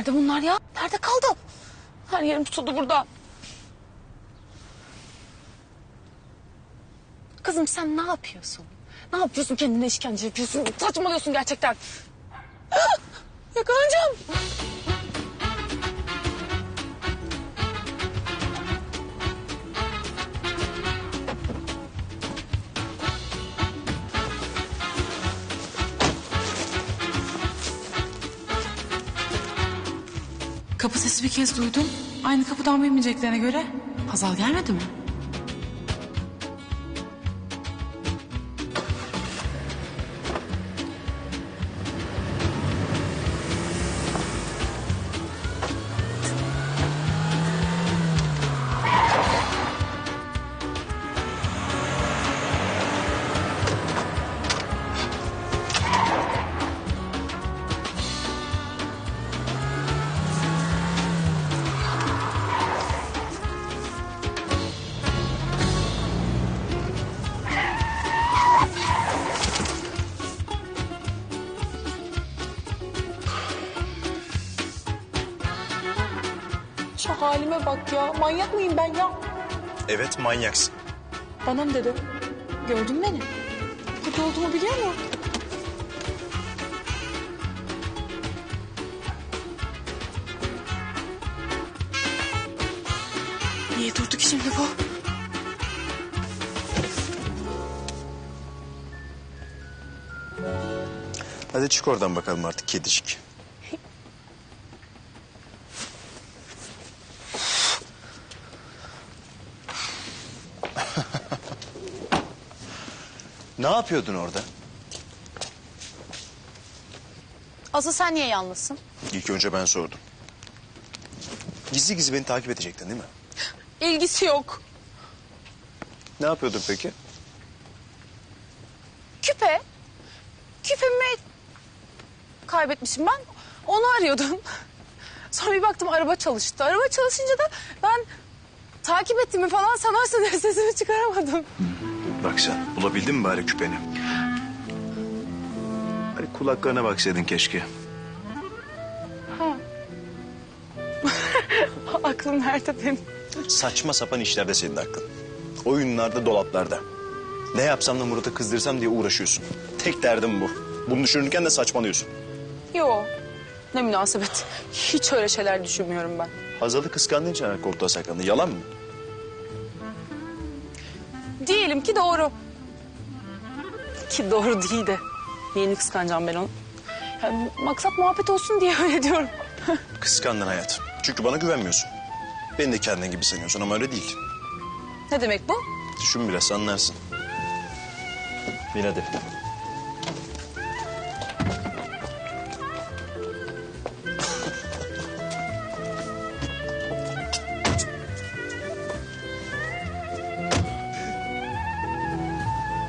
Nerede bunlar ya? Nerede kaldı? Her yerim tutuldu burada. Kızım sen ne yapıyorsun? Ne yapıyorsun kendine işkence yapıyorsun? Saçmalıyorsun gerçekten. Yakalanacağım. Kapı sesi bir kez duydum. Aynı kapıdan bilmeyeceklerine göre Hazal gelmedi mi? Şu halime bak ya. Manyak mıyım ben ya? Evet manyaksın. Bana mı dedi? Gördün mü beni? Kötü olduğumu biliyor mu? Niye durdu ki şimdi bu? Hadi çık oradan bakalım artık kedicik. Ne yapıyordun orada? Asıl sen niye yalnızsın? İlk önce ben sordum. Gizli gizli beni takip edecektin değil mi? İlgisi yok. Ne yapıyordun peki? Küpe. Küpemi kaybetmişim ben. Onu arıyordum. Sonra bir baktım araba çalıştı. Araba çalışınca da ben takip ettiğimi falan sanarsın diye sesimi çıkaramadım. Bak sen bulabildin mi bari küpeni? Hani kulaklarına baksaydın keşke. Aklım nerede benim? Saçma sapan işlerde senin aklın. Oyunlarda, dolaplarda. Ne yapsam da Murat'ı kızdırsam diye uğraşıyorsun. Tek derdim bu. Bunu düşünürken de saçmalıyorsun. Yo. Ne münasebet. Hiç öyle şeyler düşünmüyorum ben. Hazal'ı kıskandığın için koltuğa saklandı. Yalan mı? Diyelim ki doğru. Ki doğru değil de. Neyini kıskanacağım ben onu? Yani maksat muhabbet olsun diye öyle diyorum. Kıskandın hayat. Çünkü bana güvenmiyorsun. Beni de kendin gibi sanıyorsun ama öyle değil. ne demek bu? Düşün biraz anlarsın. Bin hadi.